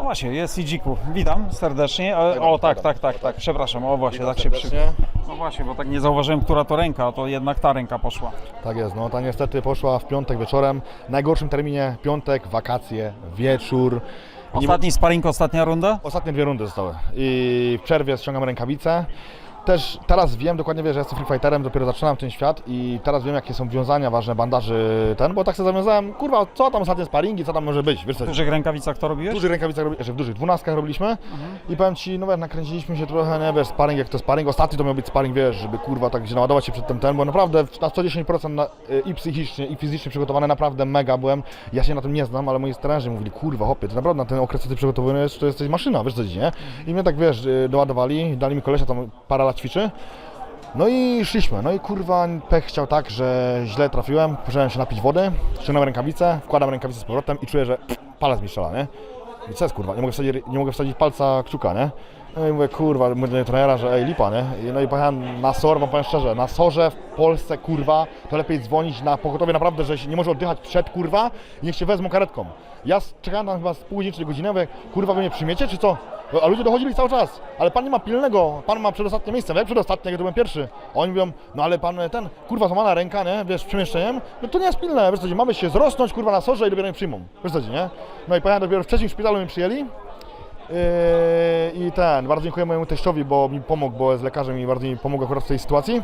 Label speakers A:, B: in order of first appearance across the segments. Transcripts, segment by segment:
A: No właśnie, jest Idziku. Witam serdecznie. E, O tak, tak, tak, tak, przepraszam, o właśnie, tak się przy...
B: serdecznie.
A: No właśnie, bo tak nie zauważyłem, która to ręka, a to jednak ta ręka poszła.
B: Tak jest, no ta niestety poszła w piątek wieczorem, w najgorszym terminie, piątek, wakacje, wieczór. I
A: Ostatni sparring, ostatnia runda?
B: Ostatnie dwie rundy zostały i w przerwie ściągam rękawice. Też teraz wiem, dokładnie wiem, że jestem free fighterem, dopiero zaczynam ten świat i teraz wiem jakie są wiązania ważne bandaży ten, bo tak sobie zawiązałem, kurwa, co tam ostatnie sparingi, co tam może być, wiesz co?
A: W dużych rękawicach to
B: W
A: robiłeś?
B: dużych rękawicach, robi- znaczy w dużych dwunastkach robiliśmy i powiem Ci, no wiesz, nakręciliśmy się trochę, nie wiesz, sparring jak to sparring, ostatni to miał być sparring, wiesz, żeby kurwa tak się naładować się przed tym ten, bo naprawdę na 110% na, y, i psychicznie i fizycznie przygotowany, naprawdę mega byłem, ja się na tym nie znam, ale moi trenerzy mówili, kurwa hopie, ty naprawdę na ten okres, co ty przygotowujesz, to jesteś maszyna, wiesz co nie? I mnie tak, wiesz, y, doładowali, dali mi kolesia, tam parę lat ćwiczy, no i szliśmy, no i kurwa pech chciał tak, że źle trafiłem, poszedłem się napić wody, ściągnąłem rękawice, wkładam rękawicę z powrotem i czuję, że palec mi strzela, nie? I co jest kurwa, nie mogę wsadzić, nie mogę wsadzić palca kciuka, nie? No i mówię, kurwa, mówię do trenera, że ej, lipa, nie? I No i pojechałem na SOR, wam powiem szczerze, na SORze w Polsce, kurwa, to lepiej dzwonić na pogotowie naprawdę, że się nie może oddychać przed, kurwa, i niech się wezmą karetką. Ja czekałem tam chyba z pół godziny, czy godzinę, mówię, kurwa, wy mnie przyjmiecie, czy co? A ludzie dochodzili cały czas, ale pan nie ma pilnego, pan ma przedostatnie miejsce, jak przedostatnie, jak to byłem pierwszy. A oni mówią, no ale pan ten, kurwa, złamana ręka, nie, wiesz, przemieszczeniem, no to nie jest pilne, wiesz co, mamy się zrosnąć, kurwa, na sorze i dopiero mnie przyjmą, wiesz co, nie? No i pojechałem dopiero w trzecim szpitalu mnie przyjęli, I ten, bardzo dziękuję mojemu teściowi, bo mi pomógł, bo jest lekarzem i bardzo mi pomógł akurat w tej sytuacji.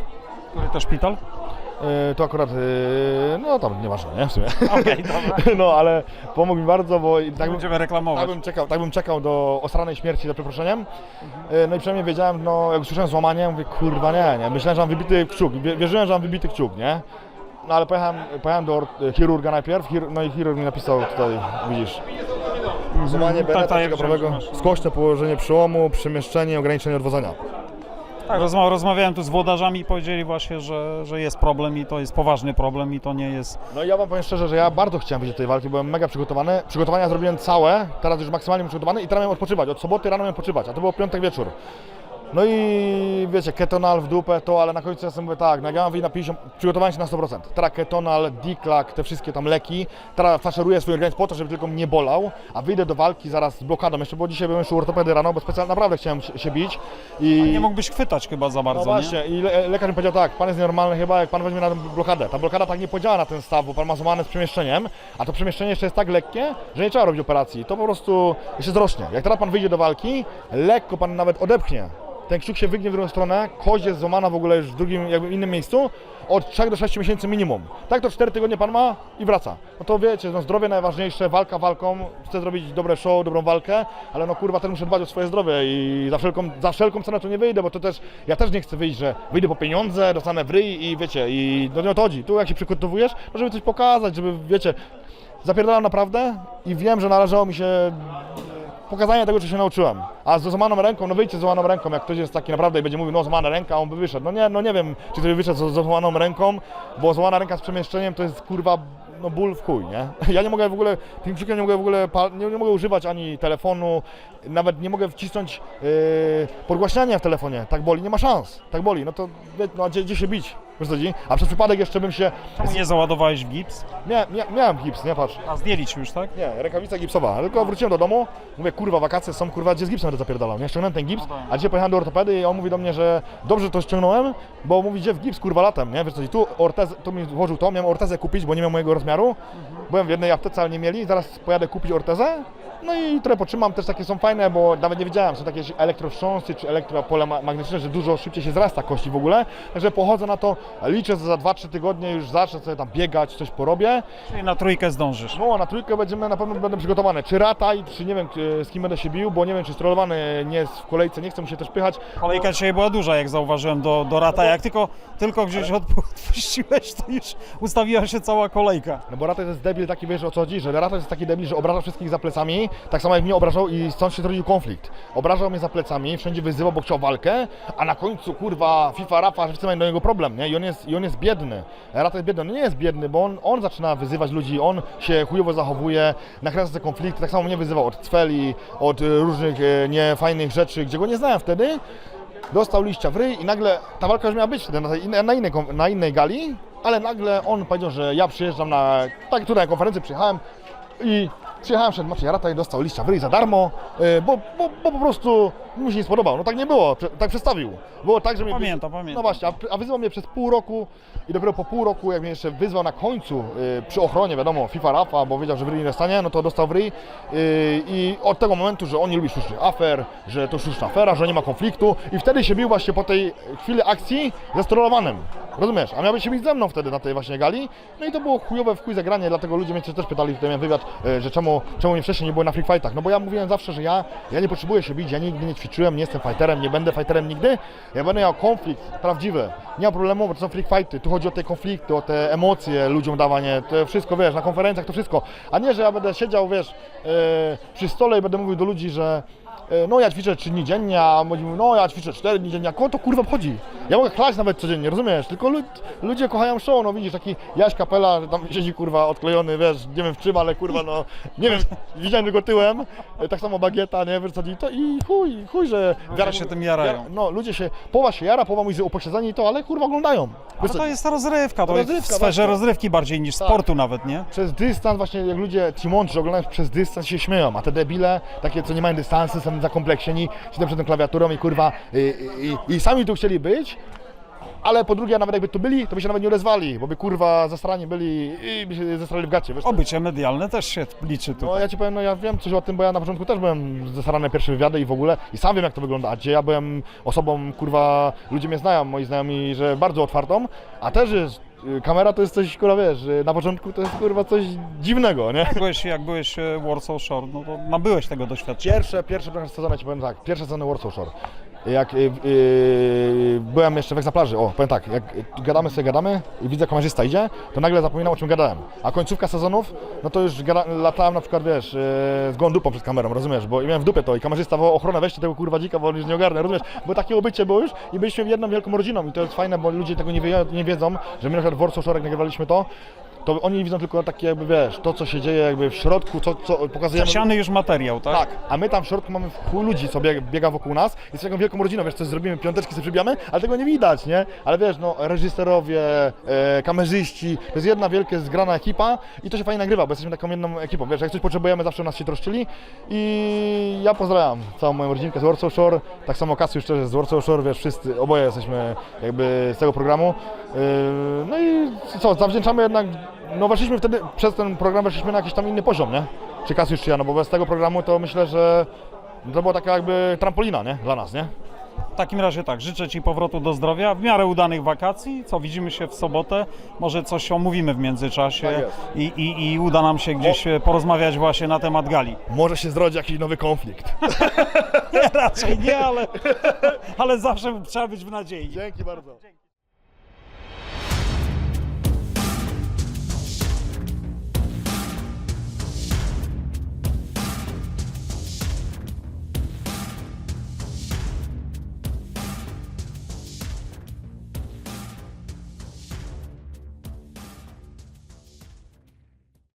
A: Który to szpital?
B: Yy, to akurat, yy, no tam nieważne, nie, w sumie.
A: Dobra.
B: No, ale pomógł mi bardzo, bo i tak bym,
A: Będziemy
B: tak
A: reklamować.
B: bym, czekał, tak bym czekał do osranej śmierci za przeproszeniem. Yy, no i przynajmniej wiedziałem, no jak usłyszałem złamanie, mówię, kurwa nie, nie. Myślałem, że mam wybity kciuk, Wie- wierzyłem, że mam wybity kciuk, nie? No ale pojechałem, pojechałem do chirurga najpierw, no i chirurg mi napisał tutaj, widzisz,
A: tak,
B: beneta
A: tak, jak
B: prawego,
A: masz.
B: skośne położenie przełomu, przemieszczenie, ograniczenie odwodzenia.
A: Tak, rozma- rozmawiałem tu z włodarzami i powiedzieli właśnie, że, że jest problem i to jest poważny problem i to nie jest...
B: No i ja wam powiem szczerze, że ja bardzo chciałem wyjść do tej walki, byłem mega przygotowany. Przygotowania zrobiłem całe, teraz już maksymalnie przygotowany i teraz miałem odpoczywać. Od soboty rano miałem odpoczywać, a to było piątek wieczór. No i wiecie, ketonal w dupę to, ale na końcu ja sobie mówię tak, no jak ja mam wyjść na 50, przygotowałem się na 100%. Teraz ketonal, diklak, te wszystkie tam leki, teraz faszeruję swój organizm po to, żeby tylko mnie bolał, a wyjdę do walki zaraz z blokadą jeszcze, bo dzisiaj byłem już u ortopedy rano, bo specjalnie naprawdę chciałem się, bić. I...
A: Nie mógłbyś chwytać chyba za
B: No
A: bardzo, nie?
B: właśnie, i le lekarz mi powiedział tak, pan jest nienormalny chyba, jak pan weźmie na tę blokadę. Ta blokada tak nie podziała na ten staw, bo pan ma złamane z przemieszczeniem, a to przemieszczenie jeszcze jest tak lekkie, że nie trzeba robić operacji. To po prostu się zrośnie. Jak teraz pan wyjdzie do walki, lekko pan nawet odepchnie. Ten kciuk się wygnie w drugą stronę, kość jest złamana w ogóle już w drugim, jakby innym miejscu, od 3 do 6 miesięcy minimum. Tak to 4 tygodnie pan ma i wraca. No to wiecie, no zdrowie najważniejsze, walka walką, chcę zrobić dobre show, dobrą walkę, ale no kurwa, też muszę dbać o swoje zdrowie i za wszelką, za wszelką cenę tu nie wyjdę, bo to też, ja też nie chcę wyjść, że wyjdę po pieniądze, dostanę w ryj i wiecie, i no nie o to chodzi. Tu jak się przygotowujesz, no żeby coś pokazać, żeby, wiecie, zapierdalam naprawdę i wiem, że należało mi się pokazanie tego, co się nauczyłem. A z złamaną ręką, no wyjdźcie z złamaną ręką, jak ktoś jest taki naprawdę i będzie mówił, no złamana ręka, on by wyszedł. No nie, no nie wiem, czy to by wyszedł z złamaną ręką, bo złamana ręka z przemieszczeniem to jest kurwa no ból w chuj, nie? Ja nie mogę w ogóle, tym kciukiem nie mogę w ogóle, nie, nie mogę używać ani telefonu, nawet nie mogę wcisnąć yy, podgłaśniania w telefonie, tak boli, nie ma szans, tak boli, no to no, a gdzie, gdzie się bić, wiesz co? A przez przypadek jeszcze bym się,
A: Czemu nie załadowałeś w gips?
B: mia, mia, miałem gips, nie patrz,
A: A zdjęli ci już, tak?
B: nie, rękawica gipsowa, tylko wróciłem do domu, mówię, kurwa, wakacje są, kurwa, gdzie z gipsem będę zapierdalam, nie? Ściągnąłem ten gips,
A: No
B: a dzisiaj pojechałem do ortopedy i on mówi do mnie, że dobrze to ściągnąłem, bo mówi, gdzie w gips, kurwa, latem, nie? Wiesz co, tu ortezę, tu mi włożył to, miałem ortezę kupić, bo nie miał mojego rozmiaru, byłem w jednej aptece, ale nie mieli, zaraz pojadę kupić ortezę, no i trochę potrzymam, też takie są fajne, bo nawet nie wiedziałem, są takie elektrowstrząsy czy elektropole ma- magnetyczne, że dużo szybciej się zrasta kości w ogóle, także pochodzę na to, liczę, że za 2-3 tygodnie już zacznę sobie tam biegać, coś porobię,
A: Czyli na trójkę zdążysz.
B: no, na trójkę będziemy na pewno będę przygotowany. Czy rataj, czy nie wiem z kim będę się bił, bo nie wiem, czy strollowany nie jest w kolejce, nie chcę mu się też pychać.
A: Kolejka dzisiaj była duża, jak zauważyłem, do, do rata. Jak tylko, tylko gdzieś odpu- odpuściłeś, to już ustawiła się cała kolejka.
B: No bo Rataj to jest debil taki, wiesz o co chodzi, że Rataj jest taki debil, że obraża wszystkich za plecami, tak samo jak mnie obrażał i stąd się zrodził konflikt. Obrażał mnie za plecami, wszędzie wyzywał, bo chciał walkę, a na końcu, kurwa, FIFA, Rafa, wszyscy mają do niego problem, nie? I on jest, i on jest biedny. Rataj jest biedny, on nie jest biedny, bo on, on zaczyna wyzywać ludzi, on się chujowo zachowuje, nakręca te konflikty, tak samo mnie wyzywał od cweli, od e, różnych e, niefajnych rzeczy, gdzie go nie znałem wtedy. Dostał liścia w ryj i nagle ta walka już miała być na, na, innej, na innej gali, ale nagle on powiedział, że ja przyjeżdżam na, tak tutaj na konferencję przyjechałem i przyjechałem przed meczem Jarata i dostał liścia w ryj za darmo, y, bo, bo, bo po prostu mi się nie spodobał. No tak nie było, tak przedstawił. Było tak, że mnie...
A: Pamiętam, pamiętam.
B: No właśnie, a, a wyzwał mnie przez pół roku i dopiero po pół roku, jak mnie jeszcze wyzwał na końcu y, przy ochronie, wiadomo, FIFA Rafa, bo wiedział, że w ryj nie stanie, no to dostał w ryj y, i od tego momentu, że on nie lubi sztucznych afer, że to sztuczna afera, że nie ma konfliktu i wtedy się bił właśnie po tej chwili akcji ze strollowanym. Rozumiesz? A miał być się bić ze mną wtedy na tej właśnie gali. No i to było chujowe w chuj zagranie, dlatego ludzie mnie też pytali, tutaj miałem wywiad, e, że czemu, czemu mnie wcześniej nie było na free fightach. No bo ja mówiłem zawsze, że ja, ja nie potrzebuję się bić, ja nigdy nie ćwiczyłem, nie jestem fighterem, nie będę fighterem nigdy. Ja będę miał konflikt prawdziwy. Nie ma problemu, bo to są free fighty. Tu chodzi o te konflikty, o te emocje ludziom dawanie, to wszystko, wiesz, na konferencjach to wszystko. A nie, że ja będę siedział, wiesz, e, przy stole i będę mówił do ludzi, że no ja ćwiczę 3 dni dziennie, a on mówił, no ja ćwiczę 4 dni dziennie, a kogo to kurwa obchodzi? Ja mogę chlać nawet codziennie, rozumiesz? Tylko lud, ludzie kochają show, no widzisz, taki Jaś Kapela, że tam siedzi kurwa odklejony, wiesz, nie wiem w czym, ale kurwa no, nie wiem, widziałem tylko tyłem, e, tak samo Bagieta, nie, wiesz co, i to i chuj, chuj, że...
A: Ludzie się tym jarają.
B: no, ludzie się, połowa się jara, połowa mówi, upośledzeni to, ale kurwa oglądają.
A: Ale to jest rozrywka, to jest w sferze rozrywki bardziej niż
B: Tak.
A: sportu nawet, nie?
B: przez dystans właśnie jak ludzie ci mądrzy oglądają przez dystans się śmieją, a te debile, takie co nie mają dystansu, są zakompleksieni, siedzą przed tą klawiaturą i kurwa i, i, i sami tu chcieli być, ale po drugie nawet jakby tu byli, to by się nawet nie odezwali, bo by kurwa zasrani byli i by się zesrali w gacie, wiesz?
A: Obycie medialne też się liczy tu.
B: No ja ci powiem, no ja wiem coś o tym, bo ja na początku też byłem zesrany pierwsze wywiady i w ogóle i sam wiem jak to wygląda, a gdzie ja byłem osobą, kurwa, ludzie mnie znają, moi znajomi, że bardzo otwartą, a też jest, kamera to jest coś, kurwa, wiesz, y, na początku to jest kurwa coś dziwnego, nie?
A: Jak byłeś, jak byłeś e, Warsaw Shore, no to nabyłeś tego doświadczenia.
B: Pierwsze, pierwsze pierwsze sezony, ci powiem tak, pierwsze sezony Warsaw Shore. Jak y, y, byłem jeszcze w Egzaplaży, o, powiem tak, jak gadamy sobie, gadamy i widzę kamerzysta idzie, to nagle zapominam o czym gadałem. A końcówka sezonów, no to już gada, latałem na przykład, wiesz, y, z gołą dupą przed kamerą, rozumiesz, bo miałem w dupie to i kamerzysta wołał ochronę, weźcie tego kurwa dzika, bo on już nie ogarnę, rozumiesz, bo takie obycie było już i byliśmy jedną wielką rodziną i to jest fajne, bo ludzie tego nie, wie, nie wiedzą, że my na przykład w Warsaw Shore, jak nagrywaliśmy to, to oni widzą tylko takie jakby, wiesz, to co się dzieje jakby w środku, co, co pokazujemy.
A: Zasiany już materiał, tak?
B: Tak, a my tam w środku mamy chuj ludzi, co biega, biega wokół nas. Jest taką wielką rodziną, wiesz, coś zrobimy, piąteczki sobie przybijamy, ale tego nie widać, nie? Ale wiesz, no, reżyserowie, e, kamerzyści, to jest jedna wielka zgrana ekipa i to się fajnie nagrywa, bo jesteśmy taką jedną ekipą, wiesz, jak coś potrzebujemy, zawsze o nas się troszczyli i ja pozdrawiam całą moją rodzinkę z Warsaw Shore, tak samo Kasiusz też z Warsaw Shore, wiesz, wszyscy, oboje jesteśmy jakby z tego programu. E, no i co, zawdzięczamy jednak, no weszliśmy wtedy, przez ten program weszliśmy na jakiś tam inny poziom, nie? Czy Kasiusz, czy ja, no bo bez tego programu to myślę, że to była taka jakby trampolina, nie? Dla nas, nie?
A: W takim razie tak, życzę Ci powrotu do zdrowia, w miarę udanych wakacji, co widzimy się w sobotę, może coś omówimy w międzyczasie
B: Tak
A: i, i, i uda nam się gdzieś e, porozmawiać właśnie na temat gali.
B: Może się zrodzi jakiś nowy konflikt.
A: Raczej nie, ale, ale zawsze trzeba być w nadziei.
B: Dzięki bardzo.